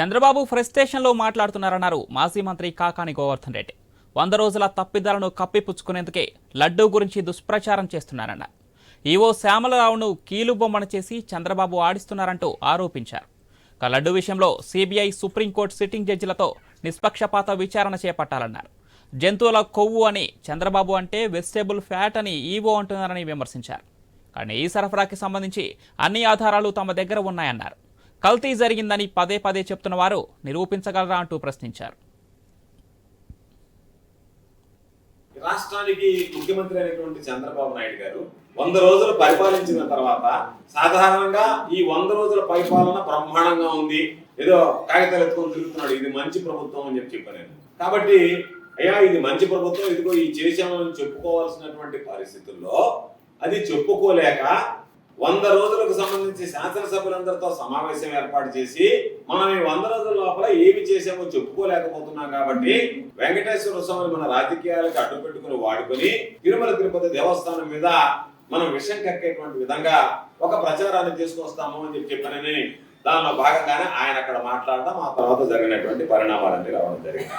చంద్రబాబు ఫ్రస్ట్రేషన్లో మాట్లాడుతున్నారన్నారు మాజీ మంత్రి కాకాని గోవర్ధన్ రెడ్డి. వంద రోజుల తప్పిదాలను కప్పిపుచ్చుకునేందుకే లడ్డూ గురించి దుష్ప్రచారం చేస్తున్నారన్నారు. ఈవో శ్యామలరావును కీలుబొమ్మను చేసి చంద్రబాబు ఆడిస్తున్నారంటూ ఆరోపించారు. లడ్డు విషయంలో సిబిఐ సుప్రీంకోర్టు సిట్టింగ్ జడ్జిలతో నిష్పక్షపాత విచారణ చేపట్టాలన్నారు. జంతువుల కొవ్వు అని చంద్రబాబు అంటే వెజిటేబుల్ ఫ్యాట్ అని ఈవో అంటున్నారని విమర్శించారు. కానీ ఈ సరఫరాకి సంబంధించి అన్ని ఆధారాలు తమ దగ్గర ఉన్నాయన్నారు. కల్తీ జరిగిందని పదే పదే చెప్తున్న వారు నిరూపించగలరా అంటూ ప్రశ్నించారు. రాష్ట్రానికి ముఖ్యమంత్రి అయినటువంటి చంద్రబాబు నాయుడు గారు వంద రోజులు పరిపాలించిన తర్వాత సాధారణంగా ఈ వంద రోజుల పరిపాలన బ్రహ్మాండంగా ఉంది. ఏదో కాగితాలు ఎత్తుకొని తిరుగుతున్నాడు. ఇది మంచి ప్రభుత్వం అని చెప్పి చెప్పాను కాబట్టి అయ్యా ఇది మంచి ప్రభుత్వం. ఇదిగో ఈ చేశామని చెప్పుకోవాల్సినటువంటి పరిస్థితుల్లో అది చెప్పుకోలేక వంద రోజులకు సంబంధించి శాసనసభ్యులందరితో సమావేశం ఏర్పాటు చేసి మనం ఈ వంద రోజుల లోపల ఏమి చేసామో చెప్పుకోలేకపోతున్నాం కాబట్టి వెంకటేశ్వర స్వామిని మన రాజకీయాలకు అడ్డు పెట్టుకుని వాడుకొని తిరుమల తిరుపతి దేవస్థానం మీద మనం విషయం కక్కేటువంటి విధంగా ఒక ప్రచారాన్ని తీసుకొస్తాము అని చెప్పి చెప్పానని దానిలో భాగంగానే ఆయన అక్కడ మాట్లాడడం ఆ తర్వాత జరిగినటువంటి పరిణామాలన్నీ రావడం జరిగింది.